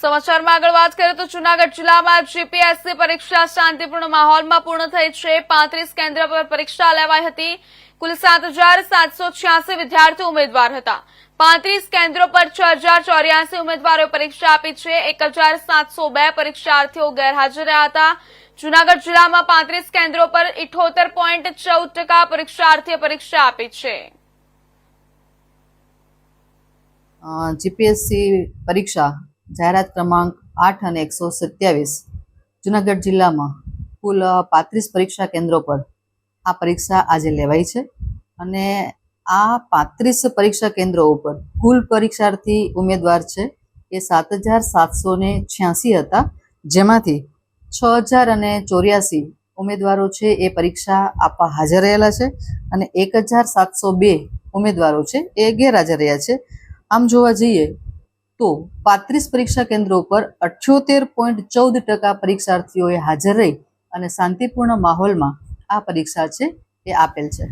સમાચારમાં આગળ વાત કરીએ તો જુનાગઢ જિલ્લામાં જીપીએસસી પરીક્ષા શાંતિપૂર્ણ માહોલમાં પૂર્ણ થઈ છે. પાંત્રીસ કેન્દ્ર પર પરીક્ષા લેવાઈ હતી. કુલ સાત સાતસો છ્યાસી વિદ્યાર્થી ઉમેદવાર હતા. પાંત્રીસ કેન્દ્રો પર છ હજાર પરીક્ષા આપી છે. એક બે પરીક્ષાર્થીઓ ગેરહાજર રહ્યા હતા. જુનાગઢ જિલ્લામાં પાંત્રીસ કેન્દ્રો પર ઇઠોતેર પોઈન્ટ ચૌદ ટકા પરીક્ષાર્થીએ પરીક્ષા આપી છે. જીપીએસસી પરીક્ષા જાહેરાત ક્રમાંક આઠ અને એકસો સત્યાવીસ. જુનાગઢ જિલ્લામાં કુલ પાંત્રીસ પરીક્ષા કેન્દ્રો પર આ પરીક્ષા આજે લેવાઈ છે અને આ પાંત્રીસ પરીક્ષા કેન્દ્રો ઉપર કુલ પરીક્ષાર્થી ઉમેદવાર છે એ સાત હજાર સાતસો ને છ્યાસી હતા. જેમાંથી છ હજાર અને ચોર્યાસી ઉમેદવારો છે એ પરીક્ષા આપવા હાજર રહેલા છે અને એક હજાર સાતસો બે ઉમેદવારો છે એ ગેરહાજર રહ્યા છે. આમ જોવા જઈએ તો પાંત્રીસ પરીક્ષા કેન્દ્રો પર અઠ્યોતેર પોઈન્ટ ચૌદ ટકા પરીક્ષાર્થીઓએ હાજર રહી અને શાંતિપૂર્ણ માહોલમાં આ પરીક્ષા છે એ આપેલ છે.